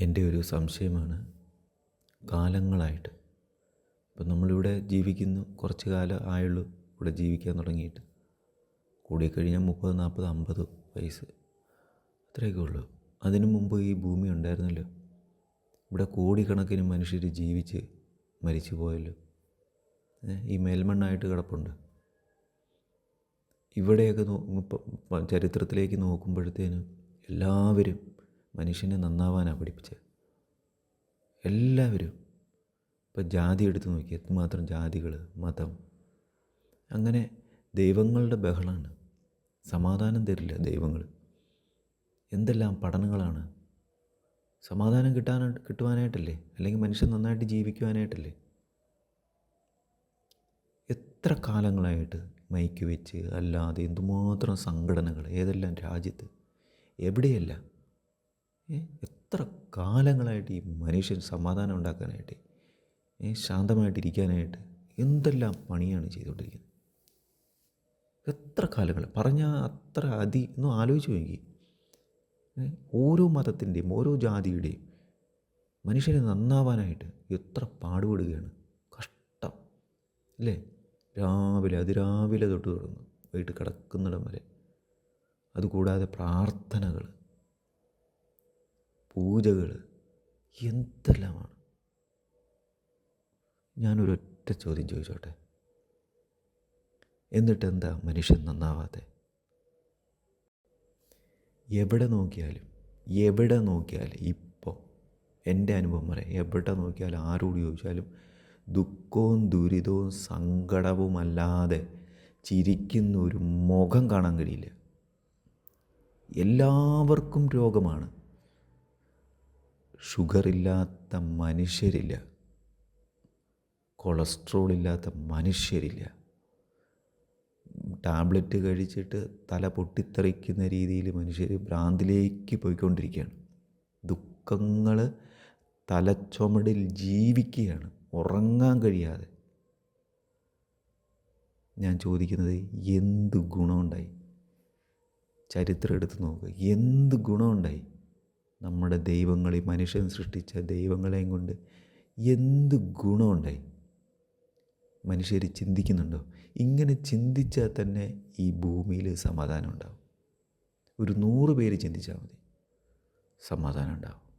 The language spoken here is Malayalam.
എന്റെ ഒരു സംശയമാണ് കാലങ്ങളായിട്ട്. ഇപ്പം നമ്മളിവിടെ ജീവിക്കുന്നു കുറച്ച് കാലം ആയുള്ളൂ ഇവിടെ ജീവിക്കാൻ തുടങ്ങിയിട്ട്. കൂടിക്കഴിഞ്ഞാൽ മുപ്പത് നാൽപ്പത് അമ്പത് വയസ്സ്. അത്രയൊക്കെ ഉള്ളൂ. അതിനു മുമ്പ് ഈ ഭൂമി ഉണ്ടായിരുന്നല്ലോ. ഇവിടെ കോടിക്കണക്കിന് മനുഷ്യർ ജീവിച്ച് മരിച്ചു പോയല്ലോ. ഈ മേൽമണ്ണായിട്ട് കിടപ്പുണ്ട്. ഇവിടെയൊക്കെ ചരിത്രത്തിലേക്ക് നോക്കുമ്പോഴത്തേനും എല്ലാവരും മനുഷ്യനെ നന്നാവാനാണ് പഠിപ്പിച്ചത്. എല്ലാവരും ഇപ്പം ജാതി എടുത്ത് നോക്കി എത്രമാത്രം ജാതികൾ മതം. അങ്ങനെ ദൈവങ്ങളുടെ ബഹളമാണ് സമാധാനം തരില്ല ദൈവങ്ങൾ എന്തെല്ലാം പഠനങ്ങളാണ്. സമാധാനം കിട്ടാൻ കിട്ടുവാനായിട്ടല്ലേ? അല്ലെങ്കിൽ മനുഷ്യൻ നന്നായിട്ട് ജീവിക്കുവാനായിട്ടല്ലേ? എത്ര കാലങ്ങളായിട്ട് മൈക്ക് വെച്ച് അല്ലാതെ എന്തുമാത്രം സംഘടനകൾ ഏതെല്ലാം രാജ്യത്ത്? എവിടെയല്ല എത്ര കാലങ്ങളായിട്ട് ഈ മനുഷ്യൻ സമാധാനം ഉണ്ടാക്കാനായിട്ട് ശാന്തമായിട്ടിരിക്കാനായിട്ട് എന്തെല്ലാം പണിയാണ് ചെയ്തുകൊണ്ടിരിക്കുന്നത്? എത്ര കാലങ്ങൾ? പറഞ്ഞാൽ അത്ര അതി ഒന്ന് ആലോചിച്ച് നോക്കി. ഓരോ മതത്തിന്റെയും ഓരോ ജാതിയുടെയും മനുഷ്യനെ നന്നാവാനായിട്ട് എത്ര പാടുപെടുകയാണ്? കഷ്ടം. അല്ലേ? രാവിലെ അതിരാവിലെ തൊട്ട് തുടങ്ങും. വൈകിട്ട് കിടക്കുന്നിടം വരെ. അതുകൂടാതെ പ്രാർത്ഥനകൾ പൂജകൾ എന്തെല്ലാമാണ്? ഞാനൊരൊറ്റ ചോദ്യം ചോദിച്ചോട്ടെ. എന്നിട്ട് എന്താ മനുഷ്യൻ നന്നാവാതെ എവിടെ നോക്കിയാലും എവിടെ നോക്കിയാലും ഇപ്പോൾ എന്റെ അനുഭവം പറയാം. എവിടെ നോക്കിയാലും ആരോട് ചോദിച്ചാലും ദുഃഖവും ദുരിതവും സങ്കടവുമല്ലാതെ ചിരിക്കുന്ന ഒരു മുഖം കാണാൻ കഴിയില്ല. എല്ലാവർക്കും രോഗമാണ്. ഷുഗറില്ലാത്ത മനുഷ്യരില്ല. കൊളസ്ട്രോൾ ഇല്ലാത്ത മനുഷ്യരില്ല. ടാബ്ലറ്റ് കഴിച്ചിട്ട് തല പൊട്ടിത്തെറിക്കുന്ന രീതിയിൽ മനുഷ്യർ ഭ്രാന്തിലേക്ക് പോയിക്കൊണ്ടിരിക്കുകയാണ്. ദുഃഖങ്ങൾ തലച്ചുമടിൽ ജീവിക്കുകയാണ്. ഉറങ്ങാൻ കഴിയാതെ. ഞാൻ ചോദിക്കുന്നത് എന്ത് ഗുണമുണ്ടായി? ചരിത്രം എടുത്ത് നോക്കുക എന്ത് ഗുണമുണ്ടായി? നമ്മുടെ ദൈവങ്ങൾ ഈ മനുഷ്യൻ സൃഷ്ടിച്ച ദൈവങ്ങളെയും കൊണ്ട് എന്ത് ഗുണമുണ്ടായി? മനുഷ്യർ ചിന്തിക്കുന്നുണ്ടോ? ഇങ്ങനെ ചിന്തിച്ചാൽ തന്നെ ഈ ഭൂമിയിൽ സമാധാനം ഉണ്ടാവും. ഒരു നൂറ് പേര് ചിന്തിച്ചാൽ മതി സമാധാനം ഉണ്ടാവും.